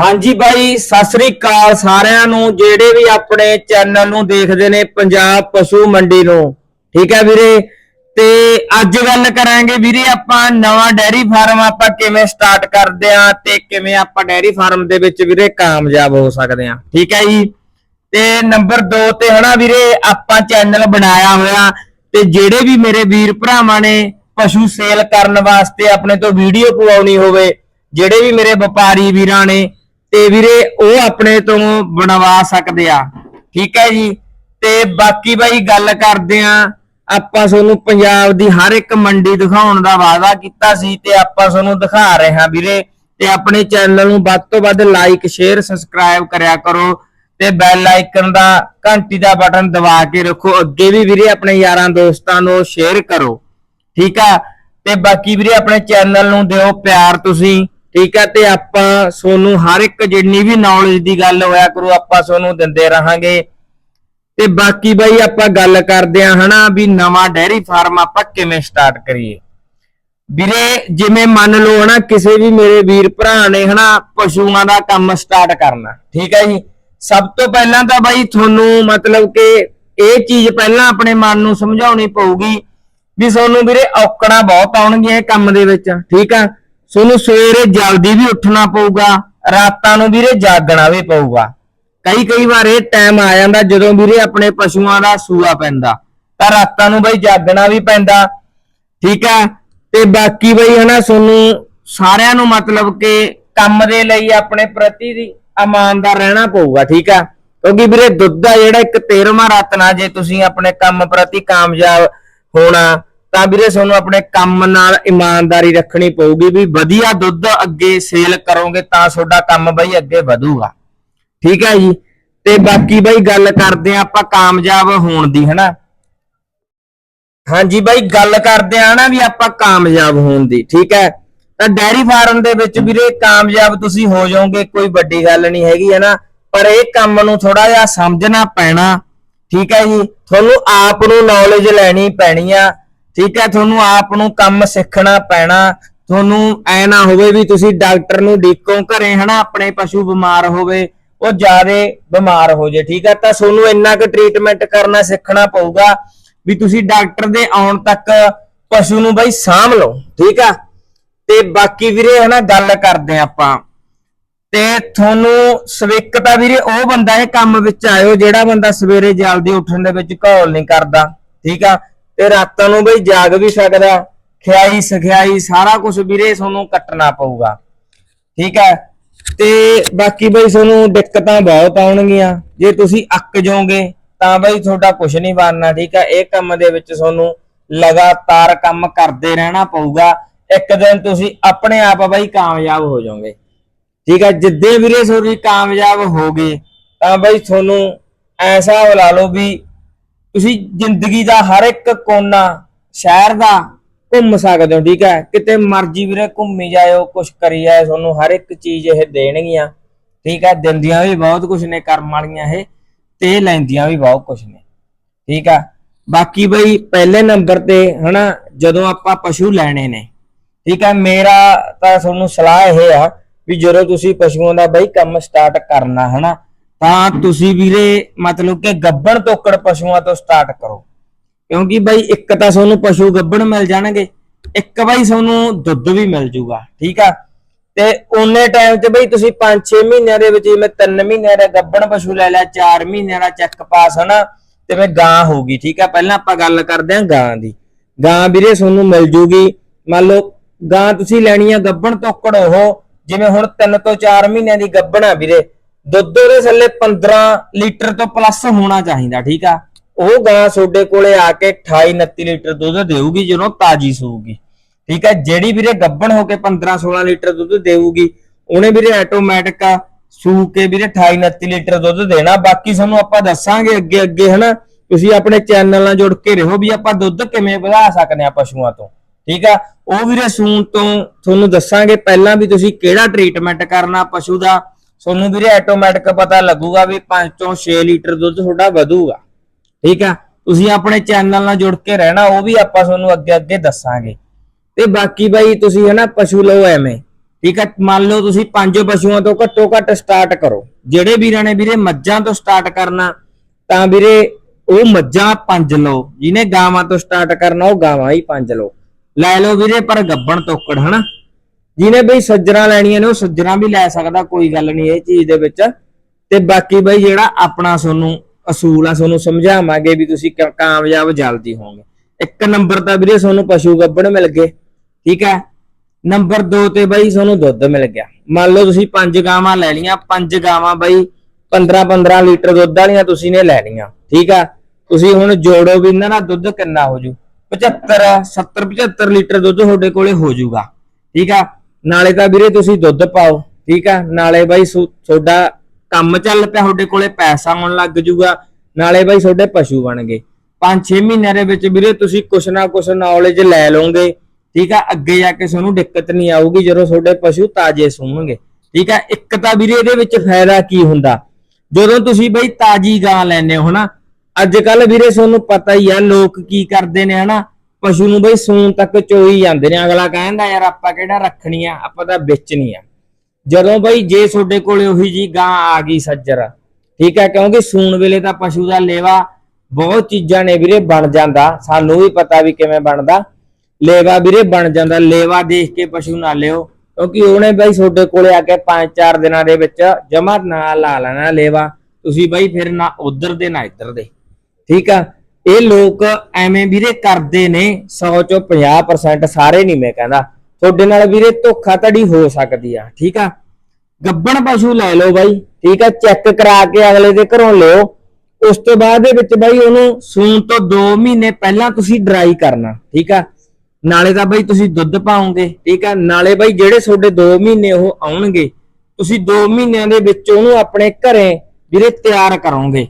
ਹਾਂਜੀ ਬਾਈ, ਸਤਿ ਸ੍ਰੀ ਅਕਾਲ ਸਾਰਿਆਂ ਨੂੰ, ਜਿਹੜੇ ਵੀ ਆਪਣੇ ਚੈਨਲ ਨੂੰ ਦੇਖਦੇ ਨੇ ਪੰਜਾਬ ਪਸ਼ੂ ਮੰਡੀ ਨੂੰ। ਠੀਕ ਹੈ ਵੀਰੇ? ਤੇ ਅੱਜ ਗੱਲ ਕਰਾਂਗੇ ਵੀਰੇ ਆਪਾਂ ਨਵਾਂ ਡੈਰੀ ਫਾਰਮ ਆਪਾਂ ਕਿਵੇਂ ਸਟਾਰਟ ਕਰਦੇ ਆਂ ਤੇ ਕਿਵੇਂ ਆਪਾਂ ਡੈਰੀ ਫਾਰਮ ਦੇ ਵਿੱਚ ਵੀਰੇ ਕਾਮਯਾਬ ਹੋ ਸਕਦੇ ਆਂ ਠੀਕ ਹੈ ਜੀ? ਤੇ ਨੰਬਰ 2 ਤੇ ਹਨਾ ਵੀਰੇ, ਆਪਾਂ ਚੈਨਲ ਬਣਾਇਆ ਹੋਇਆ ਤੇ ਜਿਹੜੇ ਵੀ ਮੇਰੇ ਵੀਰ ਭਰਾਵਾਂ ਨੇ ਪਸ਼ੂ ਸੇਲ ਕਰਨ ਵਾਸਤੇ ਆਪਣੇ ਤੋਂ ਵੀਡੀਓ ਪਵਾਉਣੀ ਹੋਵੇ, ਜਿਹੜੇ ਵੀ ਮੇਰੇ ਵਪਾਰੀ ਵੀਰਾਂ ਨੇ ਤੇ ਵੀਰੇ ਉਹ ਆਪਣੇ ਤੋਂ ਬਣਵਾ ਸਕਦੇ ਆ। ਠੀਕ ਹੈ ਜੀ? ਤੇ ਬਾਕੀ ਬਾਈ ਗੱਲ ਕਰਦੇ ਆ, ਆਪਾਂ ਤੁਹਾਨੂੰ ਪੰਜਾਬ ਦੀ ਹਰ ਇੱਕ ਮੰਡੀ ਦਿਖਾਉਣ ਦਾ ਵਾਅਦਾ ਕੀਤਾ ਸੀ ਤੇ ਆਪਾਂ ਤੁਹਾਨੂੰ ਦਿਖਾ ਰਹੇ ਹਾਂ ਵੀਰੇ। ਤੇ ਆਪਣੇ ਚੈਨਲ ਨੂੰ ਵੱਧ ਤੋਂ ਵੱਧ ਲਾਈਕ ਸ਼ੇਅਰ ਸਬਸਕ੍ਰਾਈਬ ਕਰਿਆ ਕਰੋ ਤੇ ਬੈਲ ਆਈਕਨ ਦਾ ਘੰਟੀ ਦਾ ਬਟਨ ਦਬਾ ਕੇ ਰੱਖੋ। ਅੱਗੇ ਵੀ ਵੀਰੇ ਆਪਣੇ ਯਾਰਾਂ ਦੋਸਤਾਂ ਨੂੰ ਸ਼ੇਅਰ ਕਰੋ। ਠੀਕ ਆ? ਤੇ ਬਾਕੀ ਵੀਰੇ ਆਪਣੇ ਚੈਨਲ ਨੂੰ ਦਿਓ ਪਿਆਰ ਤੁਸੀਂ। ਠੀਕ ਆ, ਤੇ ਆਪਾਂ ਸੋਨੂੰ ਹਰ ਇੱਕ ਜਿੰਨੀ ਵੀ ਨੌਲੇਜ ਦੀ ਗੱਲ ਹੋਇਆ ਕਰੂ, ਆਪਾਂ ਸੋਨੂੰ ਦਿੰਦੇ ਰਹਾਂਗੇ। ਤੇ ਬਾਕੀ ਬਾਈ ਆਪਾਂ ਗੱਲ ਕਰਦੇ ਆ ਹਨਾ ਵੀ ਨਵਾਂ ਡੈਰੀ ਫਾਰਮ ਆਪਾਂ ਕਿਵੇਂ ਸਟਾਰਟ ਕਰੀਏ। ਵੀਰੇ, ਜਿਵੇਂ ਮੰਨ ਲਓ ਹਨਾ, ਕਿਸੇ ਵੀ ਮੇਰੇ ਵੀਰ ਭਰਾ ਨੇ ਹਨਾ ਪਸ਼ੂਆਂ ਦਾ ਕੰਮ ਸਟਾਰਟ ਕਰਨਾ, ਠੀਕ ਹੈ ਜੀ। ਸਭ ਤੋਂ ਪਹਿਲਾਂ ਤਾਂ ਬਾਈ ਤੁਹਾਨੂੰ ਮਤਲਬ ਕਿ ਇਹ ਚੀਜ਼ ਪਹਿਲਾਂ ਆਪਣੇ ਮਨ ਨੂੰ ਸਮਝਾਉਣੀ ਪਊਗੀ ਵੀ ਤੁਹਾਨੂੰ ਵੀਰੇ ਔਕੜਾਂ ਬਹੁਤ ਆਉਣਗੀਆਂ ਇਹ ਕੰਮ ਦੇ ਵਿੱਚ, ਠੀਕ ਆ। ਤੁਹਾਨੂੰ ਸਵੇਰੇ ਜਲਦੀ ਵੀ ਉੱਠਣਾ ਪਊਗਾ, ਰਾਤਾਂ ਨੂੰ ਵੀਰੇ ਜਾਗਣਾ ਵੀ ਪਊਗਾ। ਕਈ ਕਈ ਵਾਰ ਇਹ ਟਾਈਮ ਆ ਜਾਂਦਾ ਜਦੋਂ ਵੀਰੇ ਆਪਣੇ ਪਸ਼ੂਆਂ ਦਾ ਸੂਆ ਪੈਂਦਾ। ਤਾਂ ਰਾਤਾਂ ਨੂੰ ਬਈ ਜਾਗਣਾ ਵੀ ਪੈਂਦਾ, ਠੀਕ ਹੈ? ਤੇ ਬਾਕੀ ਬਈ ਹਨਾ ਤੁਹਾਨੂੰ ਸਾਰਿਆਂ ਨੂੰ ਮਤਲਬ ਕਿ ਕੰਮ ਦੇ ਲਈ ਆਪਣੇ ਪ੍ਰਤੀ ਦੀ ਇਮਾਨਦਾਰ ਰਹਿਣਾ ਪਊਗਾ, ਠੀਕ ਆ ਕਿਉਂਕਿ ਵੀਰੇ ਦੁੱਧ ਦਾ ਜਿਹੜਾ ਇੱਕ 13ਵਾਂ ਰਤਨ ਆ, ਜੇ ਤੁਸੀਂ ਆਪਣੇ ਕੰਮ ਪ੍ਰਤੀ ਕਾਮਯਾਬ ਹੋਣਾ ਤਾਂ ਵੀਰੇ ਤੁਹਾਨੂੰ ਆਪਣੇ ਕੰਮ ਨਾਲ ਇਮਾਨਦਾਰੀ ਰੱਖਣੀ ਪਊਗੀ ਵੀ ਵਧੀਆ ਦੁੱਧ ਅੱਗੇ ਸੇਲ ਕਰੋਗੇ ਤਾਂ ਤੁਹਾਡਾ ਕੰਮ ਬਈ ਅੱਗੇ ਵਧੂਗਾ। ਠੀਕ ਹੈ ਜੀ? ਤੇ ਬਾਕੀ ਬਈ ਗੱਲ ਕਰਦੇ ਆ ਆਪਾਂ ਕਾਮਯਾਬ ਹੋਣ ਦੀ, ਹਨਾ? ਹਾਂਜੀ ਬਾਈ, ਗੱਲ ਕਰਦੇ ਆ ਨਾ ਵੀ ਆਪਾਂ ਕਾਮਯਾਬ ਹੋਣ ਦੀ, ਠੀਕ ਹੈ? ਤਾਂ ਡੈਰੀ ਫਾਰਮ ਦੇ ਵਿੱਚ ਵੀਰੇ ਕਾਮਯਾਬ ਤੁਸੀਂ ਹੋ ਜਾਓਗੇ, ਕੋਈ ਵੱਡੀ ਗੱਲ ਨਹੀਂ ਹੈਗੀ ਹੈ ਨਾ ਪਰ ਇਹ ਕੰਮ ਨੂੰ ਥੋੜਾ ਜਿਹਾ ਸਮਝਣਾ ਪੈਣਾ, ਠੀਕ ਹੈ ਜੀ? ਤੁਹਾਨੂੰ ਆਪ ਨੂੰ ਨੌਲੇਜ ਲੈਣੀ ਪੈਣੀ ਆ ਠੀਕ ਹੈ, ਤੁਹਾਨੂੰ ਆਪ ਨੂੰ ਕੰਮ ਸਿੱਖਣਾ ਪੈਣਾ। ਤੁਹਾਨੂੰ ਐ ਨਾ ਹੋਵੇ ਵੀ ਤੁਸੀਂ ਡਾਕਟਰ ਨੂੰ ਡੀਕੋ ਘਰੇ, ਹਨਾ, ਆਪਣੇ ਪਸ਼ੂ ਬਿਮਾਰ ਹੋਵੇ, ਉਹ ਜਿਆਦੇ ਬਿਮਾਰ ਹੋ ਜੇ, ਠੀਕ ਹੈ। ਤਾਂ ਤੁਹਾਨੂੰ ਇੰਨਾ ਕੁ ਟ੍ਰੀਟਮੈਂਟ ਕਰਨਾ, ਸਿੱਖਣਾ ਪਊਗਾ ਵੀ ਤੁਸੀਂ ਡਾਕਟਰ ਦੇ ਆਉਣ ਤੱਕ ਪਸ਼ੂ ਨੂੰ ਬਈ ਸਾਂਭ ਲਓ, ਠੀਕ ਆ ਤੇ ਬਾਕੀ ਵੀਰੇ, ਹਨਾ, ਗੱਲ ਕਰਦੇ ਹਾਂ ਆਪਾਂ। ਤੇ ਤੁਹਾਨੂੰ ਸਵਿਕਤਾ ਵੀਰੇ, ਉਹ ਬੰਦਾ ਇਹ ਕੰਮ ਵਿੱਚ ਆਇਓ ਜਿਹੜਾ ਬੰਦਾ ਸਵੇਰੇ ਜਲਦੀ ਉੱਠਣ ਦੇ ਵਿੱਚ ਘੋਲ ਨਹੀਂ ਕਰਦਾ, ਠੀਕ ਆ। ਤੇ ਰਾਤਾਂ ਨੂੰ ਬਈ ਜਾਗ ਵੀ ਸਕਦਾ ਖਿਆਈ ਸਖਿਆਈ ਸਾਰਾ ਕੁਝ ਵੀਰੇ ਤੁਹਾਨੂੰ ਕੱਟਣਾ ਪਊਗਾ। ਠੀਕ ਹੈ? ਤੇ ਬਾਕੀ ਬਈ ਤੁਹਾਨੂੰ ਦਿੱਕਤਾਂ ਬਹੁਤ ਆਉਣਗੀਆਂ। ਜੇ ਤੁਸੀਂ ਅੱਕ ਜਾਓਗੇ, ਤਾਂ ਬਈ ਤੁਹਾਡਾ ਕੁਝ ਨਹੀਂ ਬਣਨਾ, ਠੀਕ ਹੈ? ਇਹ ਕੰਮ ਦੇ ਵਿੱਚ ਤੁਹਾਨੂੰ ਲਗਾਤਾਰ ਕੰਮ ਕਰਦੇ ਰਹਿਣਾ ਪਊਗਾ। ਇੱਕ ਦਿਨ ਤੁਸੀਂ ਆਪਣੇ ਆਪ ਬਈ ਕਾਮਯਾਬ ਹੋ ਜਾਓਗੇ। ਠੀਕ ਹੈ? ਜਿੱਦੇ ਵੀਰੇ ਤੁਸੀਂ ਕਾਮਯਾਬ ਹੋਗੇ ਤਾਂ ਬਈ ਤੁਹਾਨੂੰ ਐਸਾ ਲਾ ਲਓ ਵੀ ਤੁਸੀਂ ਜ਼ਿੰਦਗੀ ਦਾ ਹਰ ਇੱਕ ਕੋਨਾ ਸ਼ਹਿਰ ਦਾ ਘੁੰਮ ਸਕਦੇ ਹੋ, ਠੀਕ ਹੈ? ਕਿਤੇ ਮਰਜ਼ੀ ਵੀਰੇ ਘੁੰਮੀ ਜਾਇਓ, ਕੁਛ ਕਰੀ ਜਾਇਓ, ਤੁਹਾਨੂੰ ਹਰ ਇੱਕ ਚੀਜ਼ ਇਹ ਦੇਣਗੀਆਂ, ਠੀਕ ਹੈ? ਦਿੰਦੀਆਂ ਵੀ ਬਹੁਤ ਕੁਛ ਨੇ, ਕਰਮ ਵਾਲੀਆਂ ਇਹ, ਤੇ ਲੈਂਦੀਆਂ ਵੀ ਬਹੁਤ ਕੁਛ ਨੇ, ਠੀਕ ਆ ਬਾਕੀ ਬਈ ਪਹਿਲੇ ਨੰਬਰ ਤੇ, ਹਨਾ, ਜਦੋਂ ਆਪਾਂ ਪਸ਼ੂ ਲੈਣੇ ਨੇ, ਠੀਕ ਹੈ? ਮੇਰਾ ਤਾਂ ਤੁਹਾਨੂੰ ਸਲਾਹ ਇਹ ਆ ਵੀ ਜਦੋਂ ਤੁਸੀਂ ਪਸ਼ੂਆਂ ਦਾ ਬਈ ਕੰਮ ਸਟਾਰਟ ਕਰਨਾ, ਹਨਾ ਤਾਂ ਤੁਸੀਂ ਵੀਰੇ ਮਤਲਬ ਕਿ ਗੱਬਣ ਤੋਕੜ ਪਸ਼ੂਆਂ ਤੋਂ ਸਟਾਰਟ ਕਰੋ। ਕਿਉਂਕਿ ਬਈ ਇੱਕ ਤਾਂ ਤੁਹਾਨੂੰ ਪਸ਼ੂ ਗੱਬਣ ਮਿਲ ਜਾਣਗੇ, ਇੱਕ ਬਈ ਤੁਹਾਨੂੰ ਦੁੱਧ ਵੀ ਮਿਲ ਜੂਗਾ, ਠੀਕ ਆ? ਤੇ ਉਹਨੇ ਟਾਈਮ 'ਚ ਬਈ ਤੁਸੀਂ 5-6 ਮਹੀਨਿਆਂ ਦੇ ਵਿੱਚ, ਜਿਵੇਂ 3 ਮਹੀਨਿਆਂ ਦਾ ਗੱਬਣ ਪਸ਼ੂ ਲੈ ਲਿਆ 4 ਮਹੀਨਿਆਂ ਦਾ ਚੈੱਕ ਪਾਸ ਹਨਾ? ਤੇ ਮੈਂ ਗਾਂ ਹੋਊਗੀ ਠੀਕ ਆ? ਪਹਿਲਾਂ ਆਪਾਂ ਗੱਲ ਕਰਦੇ ਹਾਂ ਗਾਂ ਦੀ। ਗਾਂ ਵੀਰੇ ਤੁਹਾਨੂੰ ਮਿਲ ਜੂਗੀ। ਮੰਨ ਲਓ, ਗਾਂ ਤੁਸੀਂ ਲੈਣੀ ਆ ਗੱਬਣ ਤੋਕੜ ਉਹ, ਜਿਵੇਂ ਹੁਣ 3 ਤੋਂ 4 ਮਹੀਨਿਆਂ ਦੀ ਗੱਬਣ ਆ ਵੀਰੇ। ਦੁੱਧ ਉਹਦੇ ਥੱਲੇ 15 ਲੀਟਰ ਤੋਂ ਪਲੱਸ ਹੋਣਾ ਚਾਹੀਦਾ, ਠੀਕ ਆ? ਉਹ ਗਾਂ ਤੁਹਾਡੇ ਕੋਲੇ ਆ ਕੇ 28 29 ਲੀਟਰ ਦੁੱਧ ਦੇਊਗੀ, ਜਦੋਂ ਤਾਜੀ ਸੂਗੀ ਠੀਕ ਹੈ ਜਿਹੜੀ ਵੀਰੇ ਗੱਬਣ ਹੋ ਕੇ 15 16 ਲੀਟਰ ਦੁੱਧ ਦੇਊਗੀ, ਉਹਨੇ ਵੀਰੇ ਆਟੋਮੈਟਿਕ ਸੂ ਕੇ ਵੀਰੇ 28 29 ਲੀਟਰ ਦੁੱਧ ਦੇਣਾ। ਬਾਕੀ ਤੁਹਾਨੂੰ ਆਪਾਂ ਦੱਸਾਂਗੇ ਅੱਗੇ ਅੱਗੇ, ਹਨਾ? ਤੁਸੀਂ ਆਪਣੇ ਚੈਨਲ ਨਾਲ ਜੁੜ ਕੇ ਰਹੋ ਵੀ ਆਪਾਂ ਦੁੱਧ ਕਿਵੇਂ ਵਧਾ ਸਕਦੇ ਆ ਪਸ਼ੂਆਂ ਤੋਂ। ਠੀਕ ਆ? ਉਹ ਵੀਰੇ ਸੂਣ ਤੋਂ ਤੁਹਾਨੂੰ ਦੱਸਾਂਗੇ ਪਹਿਲਾਂ ਵੀ ਤੁਸੀਂ ਕਿਹੜਾ ਟ੍ਰੀਟਮੈਂਟ ਕਰਨਾ ਪਸ਼ੂ ਦਾ ਤੁਹਾਨੂੰ ਵੀਰੇ ਆਟੋਮੈਟਿਕ ਪਤਾ ਲੱਗੂਗਾ ਵੀ 5 ਤੋਂ 6 ਲੀਟਰ ਦੁੱਧ ਤੁਹਾਡਾ ਵਧੂਗਾ। ਠੀਕ ਆ ਤੁਸੀਂ ਆਪਣੇ ਚੈਨਲ ਨਾਲ ਜੁੜ ਕੇ ਰਹਿਣਾ, ਉਹ ਵੀ ਆਪਾਂ ਤੁਹਾਨੂੰ ਅੱਗੇ ਅੱਗੇ ਦੱਸਾਂਗੇ। ਤੇ ਬਾਕੀ ਬਾਈ, ਤੁਸੀਂ ਹਨਾ ਪਸ਼ੂ ਲਓ ਐਵੇਂ। ਠੀਕ ਹੈ? ਮੰਨ ਲਓ ਤੁਸੀਂ ਪੰਜ ਪਸ਼ੂਆਂ ਤੋਂ ਘੱਟੋ ਘੱਟ ਸਟਾਰਟ ਕਰੋ। ਜਿਹੜੇ ਵੀਰਾਂ ਨੇ ਵੀਰੇ ਮੱਝਾਂ ਤੋਂ ਸਟਾਰਟ ਕਰਨਾ, ਤਾਂ ਵੀਰੇ ਉਹ ਮੱਝਾਂ ਪੰਜ ਲਓ। ਜਿਹਨੇ ਗਾਵਾਂ ਤੋਂ ਸਟਾਰਟ ਕਰਨਾ, ਉਹ ਗਾਵਾਂ ਹੀ ਪੰਜ ਲਓ। ਲੈ ਲਓ ਵੀਰੇ, ਪਰ ਗੱਬਣ ਤੋਕੜ, ਹਨਾ? ਜਿਹਨੇ ਬਈ ਸੱਜਣਾ ਲੈਣੀਆਂ ਨੇ ਉਹ ਸੱਜਣਾ ਵੀ ਲੈ ਸਕਦਾ, ਕੋਈ ਗੱਲ ਨਹੀਂ ਇਹ ਚੀਜ਼ ਦੇ ਵਿੱਚ। ਤੇ ਬਾਕੀ ਬਈ ਜਿਹੜਾ ਆਪਣਾ ਤੁਹਾਨੂੰ ਅਸੂਲ ਆ, ਤੁਹਾਨੂੰ ਸਮਝਾਵਾਂਗੇ ਵੀ ਤੁਸੀਂ ਕਾਮਯਾਬ ਜਲਦੀ ਹੋਵੋਗੇ। ਇੱਕ ਨੰਬਰ ਤਾਂ ਵੀਰੇ ਤੁਹਾਨੂੰ ਪਸ਼ੂ ਗੱਬਣ ਮਿਲ ਗਏ, ਠੀਕ ਹੈ? ਨੰਬਰ 2 ਤੇ ਬਈ ਤੁਹਾਨੂੰ ਦੁੱਧ ਮਿਲ ਗਿਆ। ਮੰਨ ਲਓ ਤੁਸੀਂ ਪੰਜ ਗਾਵਾਂ ਲੈ ਲਈਆਂ, ਪੰਜ ਗਾਵਾਂ ਬਾਈ 15 15 ਲੀਟਰ ਦੁੱਧ ਵਾਲੀਆਂ ਤੁਸੀਂ ਨੇ ਲੈਣੀਆਂ ਠੀਕ ਆ? ਤੁਸੀਂ ਹੁਣ ਜੋੜੋ ਵੀ ਇਹਨਾਂ ਦਾ ਦੁੱਧ ਕਿੰਨਾ ਹੋ ਜੂ? 75 70 75 ਲੀਟਰ ਦੁੱਧ ਤੁਹਾਡੇ ਕੋਲੇ ਹੋ ਜੂਗਾ, ਠੀਕ ਆ? ਨਾਲੇ ਤਾਂ ਵੀਰੇ ਤੁਸੀਂ ਦੁੱਧ ਪਾਓ, ਠੀਕ ਆ? ਨਾਲੇ ਬਾਈ ਤੁਹਾਡਾ ਕੰਮ ਚੱਲ ਪਿਆ, ਤੁਹਾਡੇ ਕੋਲੇ ਪੈਸਾ ਆਉਣ ਲੱਗ ਜੂਗਾ। ਨਾਲੇ ਬਾਈ ਤੁਹਾਡੇ ਪਸ਼ੂ ਬਣ ਗਏ। 5-6 ਮਹੀਨਿਆਂ ਦੇ ਵਿੱਚ ਵੀਰੇ ਤੁਸੀਂ ਕੁਛ ਨਾ ਕੁਛ ਨੌਲੇਜ ਲੈ ਲਓਗੇ, ਠੀਕ ਆ? ਅੱਗੇ ਜਾ ਕੇ ਤੁਹਾਨੂੰ ਦਿੱਕਤ ਨਹੀਂ ਆਊਗੀ, ਜਦੋਂ ਤੁਹਾਡੇ ਪਸ਼ੂ ਤਾਜੇ ਸੂਣਗੇ ਠੀਕ ਆ? ਇੱਕ ਤਾਂ ਵੀਰੇ ਇਹਦੇ ਵਿੱਚ ਫਾਇਦਾ ਕੀ ਹੁੰਦਾ? ਜਦੋਂ ਤੁਸੀਂ ਬਈ ਤਾਜੀ ਗਾਂ ਲੈਨੇ ਹੋ, ਹਨਾ? ਅੱਜ ਕੱਲ ਵੀਰੇ ਤੁਹਾਨੂੰ ਪਤਾ ਹੀ ਆ, ਲੋਕ ਕੀ ਕਰਦੇ ਨੇ, ਹਨਾ? ਪਸ਼ੂ ਨੂੰ ਬਈ ਸੂਣ ਤੱਕ ਚੋਈ ਜਾਂਦੇ ਨੇ। ਅਗਲਾ ਕਹਿੰਦਾ, ਯਾਰ ਆਪਾਂ ਕਿਹੜਾ ਰੱਖਣੀ ਆ? ਆਪਾਂ ਤਾਂ ਵੇਚਣੀ ਆ। ਜਦੋਂ ਬਈ ਜੇ ਤੁਹਾਡੇ ਕੋਲੇ ਉਹੀ ਜੀ ਗਾਂ ਆ ਗਈ ਸੱਜਰ, ਠੀਕ ਹੈ ਕਿਉਂਕਿ ਸੂਣ ਵੇਲੇ ਤਾਂ ਪਸ਼ੂ ਦਾ ਲੇਵਾ ਬਹੁਤ ਚੀਜ਼ਾਂ ਨੇ ਵੀਰੇ, ਬਣ ਜਾਂਦਾ। ਸਾਨੂੰ ਵੀ ਪਤਾ ਵੀ ਕਿਵੇਂ ਬਣਦਾ। ਲੇਵਾ ਵੀਰੇ ਬਣ ਜਾਂਦਾ। ਲੇਵਾ ਦੇਖ ਕੇ ਪਸ਼ੂ ਨਾ ਲਿਓ, ਕਿਉਂਕਿ ਉਹਨੇ ਬਈ ਤੁਹਾਡੇ ਕੋਲੇ ਆ ਕੇ 5-4 ਦਿਨਾਂ ਦੇ ਵਿੱਚ ਜਮਾ ਨਾ ਲਾ ਲੈਣਾ ਲੇਵਾ। ਤੁਸੀਂ ਬਈ ਫਿਰ ਨਾ ਉਧਰ ਦੇ, ਨਾ ਇੱਧਰ ਦੇ। ਠੀਕ ਆ? ਇਹ ਲੋਕ ਐਵੇਂ ਵੀਰੇ ਕਰਦੇ ਨੇ 100 ਚੋਂ 50% ਸਾਰੇ ਨਹੀਂ ਮੈਂ ਕਹਿੰਦਾ। ਤੁਹਾਡੇ ਨਾਲ ਵੀਰੇ ਧੋਖਾ ਧੜੀ ਹੋ ਸਕਦੀ ਆ, ਠੀਕ ਆ? ਗੱਬਣ ਪਸ਼ੂ ਲੈ ਲਓ ਬਾਈ, ਠੀਕ ਆ? ਚੈੱਕ ਕਰਾ ਕੇ ਅਗਲੇ ਦੇ ਘਰੋਂ ਲਿਓ। ਉਸ ਤੋਂ ਬਾਅਦ ਦੇ ਵਿੱਚ ਬਾਈ ਉਹਨੂੰ ਸੂਣ ਤੋਂ 2 ਮਹੀਨੇ ਪਹਿਲਾਂ ਤੁਸੀਂ ਡਰਾਈ ਕਰਨਾ, ਠੀਕ ਆ? ਨਾਲੇ ਤਾਂ ਬਾਈ ਤੁਸੀਂ ਦੁੱਧ ਪਾਓਗੇ, ਠੀਕ ਆ? ਨਾਲੇ ਬਾਈ ਜਿਹੜੇ ਤੁਹਾਡੇ 2 ਮਹੀਨੇ ਉਹ ਆਉਣਗੇ, ਤੁਸੀਂ 2 ਮਹੀਨਿਆਂ ਦੇ ਵਿੱਚ ਉਹਨੂੰ ਆਪਣੇ ਘਰੇ ਵੀਰੇ ਤਿਆਰ ਕਰੋਗੇ।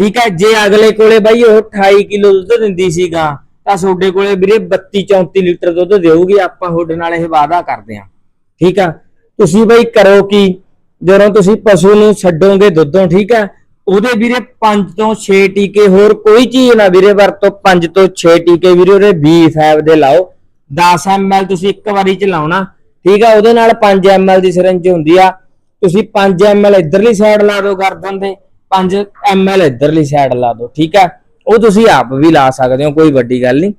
ਠੀਕ ਹੈ, ਜੇ ਅਗਲੇ ਕੋਲੇ ਬਾਈ ਉਹ 28 ਕਿਲੋ ਦੁੱਧ ਦਿੰਦੀ ਸੀਗਾ, ਤਾਂ ਤੁਹਾਡੇ ਕੋਲੇ ਵੀਰੇ 32 34 ਲੀਟਰ ਦੁੱਧ ਦੇਊਗੀ, ਆਪਾਂ ਤੁਹਾਡੇ ਨਾਲ ਇਹ ਵਾਅਦਾ ਕਰਦੇ ਹਾਂ। ਠੀਕ ਆ? ਤੁਸੀਂ ਬਾਈ ਕਰੋ ਕੀ? ਜਦੋਂ ਤੁਸੀਂ ਪਸ਼ੂ ਨੂੰ ਛੱਡੋਗੇ ਦੁੱਧੋਂ, ਠੀਕ ਆ ਉਹਦੇ ਵੀਰੇ 5 ਤੋਂ 6 ਟੀਕੇ, ਹੋਰ ਕੋਈ ਚੀਜ਼ ਨਾ ਵੀਰੇ ਵਰਤੋਂ 5 ਤੋਂ 6 ਟੀਕੇ ਵੀਰੇ ਉਹਦੇ B5 ਦੇ ਲਾਓ। 10 ml ਤੁਸੀਂ ਇੱਕ ਵਾਰੀ ਚ ਲਾਉਣਾ, ਠੀਕ ਆ? ਉਹਦੇ ਨਾਲ 5 ml ਦੀ ਸਿਰੰਜ ਹੁੰਦੀ ਆ। ਤੁਸੀਂ 5 ml ਇਧਰਲੀ ਸਾਈਡ ਲਾ ਦਿਓ ਗਰਦਨ ਦੇ 5 ml ਇਧਰਲੀ ਸਾਈਡ ਲਾ ਦਿਓ, ਠੀਕ ਆ ਉਹ ਤੁਸੀਂ ਆਪ ਵੀ ਲਾ ਸਕਦੇ ਹੋ, ਕੋਈ ਵੱਡੀ ਗੱਲ ਨਹੀਂ।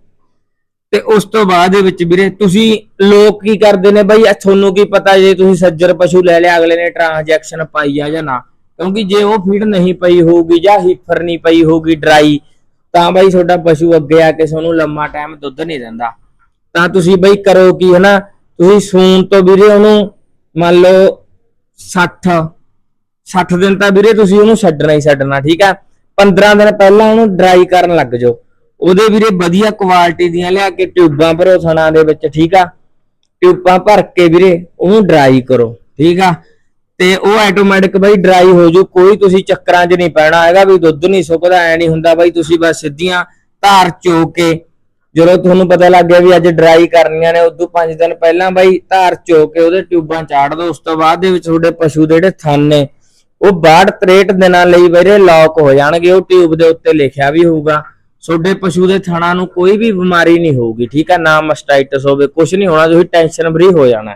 ਤੇ ਉਸ ਤੋਂ ਬਾਅਦ ਦੇ ਵਿੱਚ ਵੀਰੇ, ਤੁਸੀਂ ਲੋਕ ਕੀ ਕਰਦੇ ਨੇ ਬਈ? ਤੁਹਾਨੂੰ ਕੀ ਪਤਾ ਜੇ ਤੁਸੀਂ ਸੱਜਰ ਪਸ਼ੂ ਲੈ ਲਿਆ, ਅਗਲੇ ਨੇ ਟ੍ਰਾਂਜੈਕਸ਼ਨ ਪਾਈ ਆ ਜਾਂ ਨਾ? ਕਿਉਂਕਿ ਜੇ ਉਹ ਫੀਡ ਨਹੀਂ ਪਈ ਹੋਊਗੀ ਜਾਂ ਹੀਫਰ ਨਹੀਂ ਪਈ ਹੋਊਗੀ ਡਰਾਈ ਤਾਂ ਬਈ ਤੁਹਾਡਾ ਪਸ਼ੂ ਅੱਗੇ ਆ ਕੇ ਤੁਹਾਨੂੰ ਲੰਮਾ ਟਾਈਮ ਦੁੱਧ ਨਹੀਂ ਦਿੰਦਾ। ਤਾਂ ਤੁਸੀਂ ਬਈ ਕਰੋ ਕੀ, ਹਨਾ? ਤੁਸੀਂ ਸੂਣ ਤੋਂ ਵੀਰੇ ਉਹਨੂੰ ਮੰਨ ਲਓ 60 60 ਦਿਨ ਤਾਂ ਵੀਰੇ ਤੁਸੀਂ ਉਹਨੂੰ ਛੱਡਣਾ ਹੀ ਛੱਡਣਾ, ਠੀਕ ਆ? 15 ਦਿਨ ਪਹਿਲਾਂ ਉਹਨੂੰ ਡਰਾਈ ਕਰਨ ਲੱਗ ਜਾਓ। ਉਹਦੇ ਵੀਰੇ ਵਧੀਆ ਕੁਆਲਿਟੀ ਦੀਆਂ ਲਿਆ ਕੇ ਟਿਊਬਾਂ ਭਰੋ ਥਣਾ ਦੇ ਵਿੱਚ, ਠੀਕ ਆ? ਟਿਊਬਾਂ ਭਰ ਕੇ ਵੀਰੇ ਉਹਨੂੰ ਡਰਾਈ ਕਰੋ, ਠੀਕ ਆ? ਤੇ ਉਹ ਆਟੋਮੈਟਿਕ ਬਈ ਡਰਾਈ ਹੋ ਜੂ ਕੋਈ ਤੁਸੀਂ ਚੱਕਰਾਂ 'ਚ ਨਹੀਂ ਪੈਣਾ ਹੈਗਾ ਵੀ ਦੁੱਧ ਨਹੀਂ ਸੁੱਕਦਾ, ਐ ਨਹੀਂ ਹੁੰਦਾ ਬਈ ਤੁਸੀਂ ਬਸ ਸਿੱਧੀਆਂ ਧਾਰ ਚੋ ਕੇ ਜਦੋਂ ਤੁਹਾਨੂੰ ਪਤਾ ਲੱਗ ਗਿਆ ਵੀ ਅੱਜ ਡਰਾਈ ਕਰਨੀਆਂ ਨੇ, ਉਦੋਂ 5 ਦਿਨ ਪਹਿਲਾਂ ਬਾਈ ਧਾਰ ਚੋ ਕੇ ਉਹਦੇ ਟਿਊਬਾਂ ਚਾੜ ਦੋ, ਉਸ ਤੋਂ ਬਾਅਦ ਦੇ ਵਿੱਚ ਤੁਹਾਡੇ ਪਸ਼ੂ ਦੇ ਜਿਹੜੇ ਥਣ ਨੇ ਉਹ 62 63 ਦਿਨਾਂ ਲਈ ਵੀਰੇ ਲੌਕ ਹੋ ਜਾਣਗੇ। ਉਹ ਟਿਊਬ ਦੇ ਉੱਤੇ ਲਿਖਿਆ ਵੀ ਹੋਊਗਾ। ਤੁਹਾਡੇ ਪਸ਼ੂ ਦੇ ਥਣਾ ਨੂੰ ਕੋਈ ਵੀ ਬਿਮਾਰੀ ਨਹੀਂ ਹੋਊਗੀ, ਠੀਕ ਹੈ? ਨਾ ਮਸਟਾਈਟਸ ਹੋਵੇ ਕੁਝ ਨਹੀਂ ਹੋਣਾ, ਤੁਸੀਂ ਟੈਨਸ਼ਨ ਫਰੀ ਹੋ ਜਾਣਾ।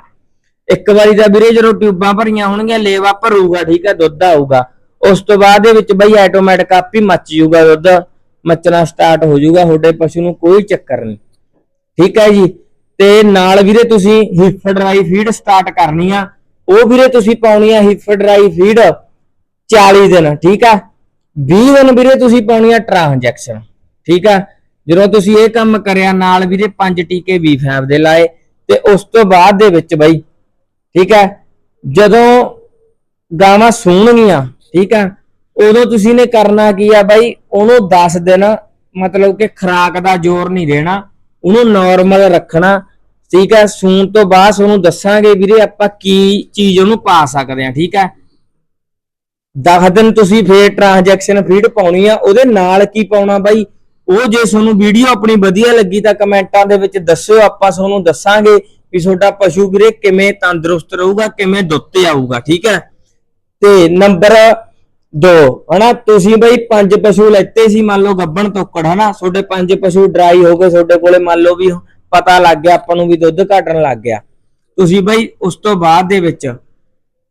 ਇੱਕ ਵਾਰੀ ਤਾਂ ਵੀਰੇ ਜਦੋਂ ਟਿਊਬਾਂ ਭਰੀਆਂ ਹੋਣਗੀਆਂ, ਲੇਵਾ ਭਰੂਗਾ, ਠੀਕ ਆ ਦੁੱਧ ਆਊਗਾ। ਉਸ ਤੋਂ ਬਾਅਦ ਦੇ ਵਿੱਚ ਬਈ ਆਟੋਮੈਟਿਕ ਆਪ ਹੀ ਮੱਚ ਜੂਗਾ ਦੁੱਧ। ਮੱਚਣਾ ਸਟਾਰਟ ਹੋ ਜਾਊਗਾ, ਤੁਹਾਡੇ ਪਸ਼ੂ ਨੂੰ ਕੋਈ ਚੱਕਰ ਨਹੀਂ। ਠੀਕ ਹੈ ਜੀ? ਤੇ ਨਾਲ ਵੀਰੇ ਤੁਸੀਂ ਹਿਫ ਡਰਾਈ ਫੀਡ ਸਟਾਰਟ ਕਰਨੀ ਆ। ਉਹ ਵੀਰੇ ਤੁਸੀਂ ਪਾਉਣੀ ਆ ਹਿਫ ਡਰਾਈ ਫੀਡ 40 ਦਿਨ, ਠੀਕ ਆ? 20 ਦਿਨ ਵੀਰੇ ਤੁਸੀਂ ਪਾਉਣੀ ਆ ਟ੍ਰਾਂਜੈਕਸ਼ਨ ਠੀਕ ਆ? ਜਦੋਂ ਤੁਸੀਂ ਇਹ ਕੰਮ ਕਰਿਆ, ਨਾਲ ਵੀਰੇ 5 ਟੀਕੇ B5 ਦੇ ਲਾਏ ਤੇ ਉਸ ਤੋਂ ਬਾਅਦ ਦੇ ਵਿੱਚ ਬਈ, ਠੀਕ ਹੈ ਜਦੋਂ ਗਾਵਾਂ ਸੂਣਗੀਆਂ, ਠੀਕ ਹੈ ਉਦੋਂ ਤੁਸੀਂ ਨੇ ਕਰਨਾ ਕੀ ਆ ਬਾਈ, ਉਹਨੂੰ 10 ਦਿਨ, ਮਤਲਬ ਕਿ ਖਰਾਕ ਦਾ ਜ਼ੋਰ ਨਹੀਂ ਦੇਣਾ, ਉਹਨੂੰ ਨਾਰਮਲ ਰੱਖਣਾ, ਠੀਕ ਹੈ ਸੂਣ ਤੋਂ ਬਾਅਦ ਉਹਨੂੰ ਦੱਸਾਂਗੇ ਵੀਰੇ ਆਪਾਂ ਕੀ ਚੀਜ਼ ਉਹਨੂੰ ਪਾ ਸਕਦੇ ਆ, ਠੀਕ ਹੈ 10 ਦਿਨ ਤੁਸੀਂ ਫੇਰ ਟ੍ਰਾਂਜੈਕਸ਼ਨ ਫੀਡ ਪਾਉਣੀ ਆ, ਉਹਦੇ ਨਾਲ ਕੀ ਪਾਉਣਾ ਬਾਈ? ਉਹ ਜੇ ਤੁਹਾਨੂੰ ਵੀਡੀਓ ਆਪਣੀ ਵਧੀਆ ਲੱਗੀ ਤਾਂ ਕਮੈਂਟਾਂ ਦੇ ਵਿੱਚ ਦੱਸਿਓ, ਆਪਾਂ ਤੁਹਾਨੂੰ ਦੱਸਾਂਗੇ ਵੀ ਤੁਹਾਡਾ ਪਸ਼ੂ ਵੀਰੇ ਕਿਵੇਂ ਤੰਦਰੁਸਤ ਰਹੂਗਾ, ਕਿਵੇਂ ਦੁੱਧ ਆਊਗਾ, ਠੀਕ ਹੈ? ਤੇ ਨੰਬਰ 2 ਹਨਾ, ਤੁਸੀਂ ਬਈ ਪੰਜ ਪਸ਼ੂ ਲੈਤੇ ਸੀ, ਮੰਨ ਲਓ ਗੱਬਣ ਤੋਕੜ, ਹਨਾ? ਤੁਹਾਡੇ ਪੰਜ ਪਸ਼ੂ ਡਰਾਈ ਹੋ ਗਏ, ਤੁਹਾਡੇ ਕੋਲੇ ਮੰਨ ਲਓ ਵੀ ਪਤਾ ਲੱਗ ਗਿਆ ਆਪਾਂ ਨੂੰ ਵੀ ਦੁੱਧ ਘਟਣ ਲੱਗ ਗਿਆ। ਤੁਸੀਂ ਬਈ ਉਸ ਤੋਂ ਬਾਅਦ ਦੇ ਵਿੱਚ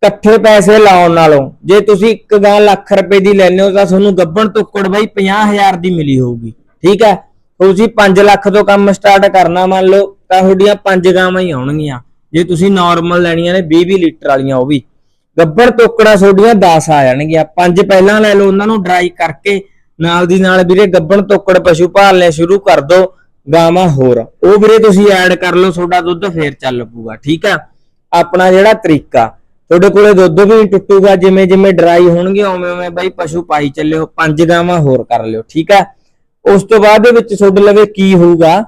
ਇਕੱਠੇ ਪੈਸੇ ਲਾਉਣ ਨਾਲੋਂ, ਜੇ ਤੁਸੀਂ ਇੱਕ ਗਾਂ ਲੱਖ ਰੁਪਏ ਦੀ ਲੈਣੇ ਹੋ ਤਾਂ ਤੁਹਾਨੂੰ ਗੱਬਣ ਟੁੱਕੜ ਬਈ 50000 ਦੀ ਮਿਲੀ ਹੋਊਗੀ, ਠੀਕ ਹੈ? ਤੁਸੀਂ 5 ਲੱਖ ਤੋਂ ਕੰਮ ਸਟਾਰਟ ਕਰਨਾ ਮੰਨ ਲਓ, ਤਾਂ ਤੁਹਾਡੀਆਂ 5 ਗਾਵਾਂ ਹੀ ਆਉਣਗੀਆਂ। ਜੇ ਤੁਸੀਂ ਨਾਰਮਲ ਲੈਣੀਆਂ ਨੇ 20-20 ਲੀਟਰ ਵਾਲੀਆਂ, ਉਹ ਵੀ। ਗੱਬੜ ਟੋਕੜਾ ਤੁਹਾਡੀਆਂ 10 ਆ ਜਾਣਗੀਆਂ। ਪੰਜ ਪਹਿਲਾਂ ਲੈ ਲਓ ਉਹਨਾਂ ਨੂੰ ਡਰਾਈ ਕਰਕੇ, ਨਾਲ ਦੀ ਨਾਲ ਵੀਰੇ ਗੱਬਣ ਤੋਕੜ ਪਸ਼ੂ ਪਾਲਣੇ ਸ਼ੁਰੂ ਕਰ ਦਿਓ ਗਾਵਾਂ ਹੋਰ। ਉਹ ਵੀਰੇ ਤੁਸੀਂ ਐਡ ਕਰ ਲਓ, ਤੁਹਾਡਾ ਦੁੱਧ ਫੇਰ ਚੱਲ ਪੂਗਾ ਠੀਕ ਆ ਆਪਣਾ ਜਿਹੜਾ ਤਰੀਕਾ। ਤੁਹਾਡੇ ਕੋਲੇ ਦੁੱਧ ਵੀ ਨੀ ਟੁੱਟੂਗਾ, ਜਿਵੇਂ ਜਿਵੇਂ ਡਰਾਈ ਹੋਣਗੇ, ਉਵੇਂ ਉਵੇਂ ਬਾਈ ਪਸ਼ੂ ਪਾਈ ਚੱਲਿਓ, ਪੰਜ ਗਾਵਾਂ ਹੋਰ ਕਰ ਲਿਓ, ਠੀਕ ਹੈ? ਉਸ ਤੋਂ ਬਾਅਦ ਦੇ ਵਿੱਚ ਤੁਹਾਡੇ ਲਵੇ ਕੀ ਹੋਊਗਾ?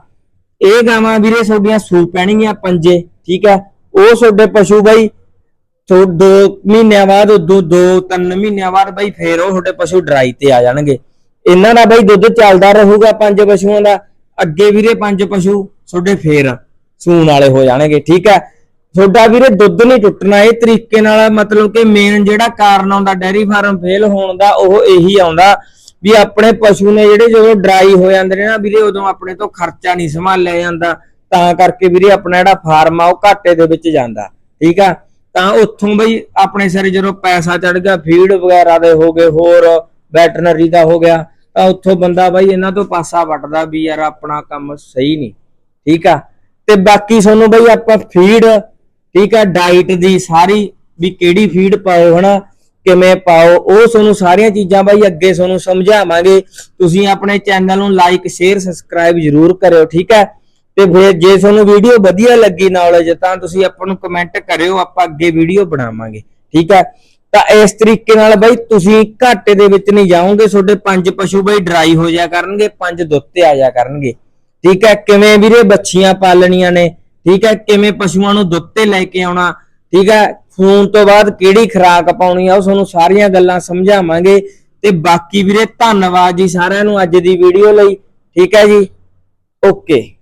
ਇਹ ਗਾਵਾਂ ਵੀਰੇ ਤੁਹਾਡੀਆਂ ਸੂ ਪੈਣਗੀਆਂ ਪੰਜੇ, ਠੀਕ ਆ ਉਹ ਤੁਹਾਡੇ ਪਸ਼ੂ ਬਾਈ ਸੋ ਦੋ ਮਹੀਨਿਆਂ ਬਾਅਦ ਦੋ ਦੋ ਤਿੰਨ ਮਹੀਨਿਆਂ ਬਾਅਦ ਬਾਈ ਫੇਰ ਉਹ ਤੁਹਾਡੇ ਪਸ਼ੂ ਡਰਾਈ ਤੇ ਆ ਜਾਣਗੇ। ਇਹਨਾਂ ਦਾ ਬਾਈ ਦੁੱਧ ਚੱਲਦਾ ਰਹੂਗਾ ਪੰਜ ਪਸ਼ੂਆਂ ਦਾ, ਅੱਗੇ ਵੀਰੇ ਪੰਜ ਪਸ਼ੂ ਤੁਹਾਡੇ ਫੇਰ ਸੂਣ ਵਾਲੇ ਹੋ ਜਾਣਗੇ, ਠੀਕ ਹੈ? ਤੁਹਾਡਾ ਵੀਰੇ ਦੁੱਧ ਨਹੀਂ ਟੁੱਟਣਾ। ਇਹ ਤਰੀਕੇ ਨਾਲ ਮਤਲਬ ਕਿ ਮੇਨ ਜਿਹੜਾ ਕਾਰਨ ਆਉਂਦਾ ਡੈਰੀ ਫਾਰਮ ਫੇਲ ਹੋਣ ਦਾ, ਉਹ ਇਹੀ ਆਉਂਦਾ ਵੀ ਆਪਣੇ ਪਸ਼ੂ ਨੇ ਜਿਹੜੇ ਜਦੋਂ ਡਰਾਈ ਹੋ ਜਾਂਦੇ ਨੇ ਨਾ ਵੀਰੇ, ਉਦੋਂ ਆਪਣੇ ਤੋਂ ਖਰਚਾ ਨਹੀਂ ਸੰਭਾਲਿਆ ਜਾਂਦਾ। ਤਾਂ ਕਰਕੇ ਵੀਰੇ ਆਪਣਾ ਜਿਹੜਾ ਫਾਰਮ ਆ, ਉਹ ਘਾਟੇ ਦੇ ਵਿੱਚ ਜਾਂਦਾ। ਠੀਕ ਆ? ਤਾਂ ਉੱਥੋਂ ਬਈ ਆਪਣੇ ਸਿਰ ਜਦੋਂ ਪੈਸਾ ਚੜ ਗਿਆ ਫੀਡ ਵਗੈਰਾ ਦੇ ਹੋ ਗਏ, ਹੋਰ ਵੈਟਰਨਰੀ ਦਾ ਹੋ ਗਿਆ, ਤਾਂ ਉੱਥੋਂ ਬੰਦਾ ਬਈ ਇਹਨਾਂ ਤੋਂ ਪਾਸਾ ਵੱਟਦਾ ਵੀ ਯਾਰ ਆਪਣਾ ਕੰਮ ਸਹੀ ਨਹੀਂ। ਠੀਕ ਆ? ਤੇ ਬਾਕੀ ਤੁਹਾਨੂੰ ਬਈ ਆਪਾਂ ਫੀਡ ਠੀਕ ਆ ਡਾਈਟ ਦੀ ਸਾਰੀ ਵੀ ਕਿਹੜੀ ਫੀਡ ਪਾਓ ਹਨਾ, ਕਿਵੇਂ ਪਾਓ, ਉਹ ਤੁਹਾਨੂੰ ਸਾਰੀਆਂ ਚੀਜ਼ਾਂ ਬਾਈ ਅੱਗੇ ਤੁਹਾਨੂੰ ਸਮਝਾਵਾਂਗੇ। ਤੁਸੀਂ ਆਪਣੇ ਚੈਨਲ ਨੂੰ ਲਾਈਕ ਸ਼ੇਅਰ ਸਬਸਕ੍ਰਾਈਬ ਜਰੂਰ ਕਰਿਓ, ਠੀਕ ਹੈ ਤੇ ਫਿਰ ਜੇ ਤੁਹਾਨੂੰ ਵੀਡੀਓ ਵਧੀਆ ਲੱਗੀ ਨੌਲੇਜ ਤਾਂ ਤੁਸੀਂ ਆਪਾਂ ਨੂੰ ਕਮੈਂਟ ਕਰਿਓ, ਆਪਾਂ ਅੱਗੇ ਵੀਡੀਓ ਬਣਾਵਾਂਗੇ, ਠੀਕ ਹੈ ਤਾਂ ਇਸ ਤਰੀਕੇ ਨਾਲ ਬਾਈ ਤੁਸੀਂ ਘਾਟੇ ਦੇ ਵਿੱਚ ਨਹੀਂ ਜਾਓਗੇ, ਤੁਹਾਡੇ ਪੰਜ ਪਸ਼ੂ ਬਾਈ ਡਰਾਈ ਹੋ ਜਾ ਕਰਨਗੇ, ਪੰਜ ਦੁੱਤੇ ਆ ਜਾ ਕਰਨਗੇ, ਠੀਕ ਹੈ ਕਿਵੇਂ ਵੀਰੇ ਬੱਚੀਆਂ ਪਾਲਣੀਆਂ ਨੇ? ਠੀਕ ਹੈ, ਕਿਵੇਂ ਪਸ਼ੂਆਂ ਨੂੰ ਦੁੱਤੇ ਲੈ ਕੇ ਆਉਣਾ, ਠੀਕ ਹੈ, ਖੂਨ ਤੋਂ ਬਾਅਦ ਕਿਹੜੀ ਖੁਰਾਕ ਪਾਉਣੀ ਆ, ਉਹ ਤੁਹਾਨੂੰ ਸਾਰੀਆਂ ਗੱਲਾਂ ਸਮਝਾਵਾਂਗੇ। ਤੇ ਬਾਕੀ ਵੀਰੇ, ਧੰਨਵਾਦ ਜੀ ਸਾਰਿਆਂ ਨੂੰ ਅੱਜ ਦੀ ਵੀਡੀਓ ਲਈ, ਠੀਕ ਹੈ ਜੀ, ਓਕੇ।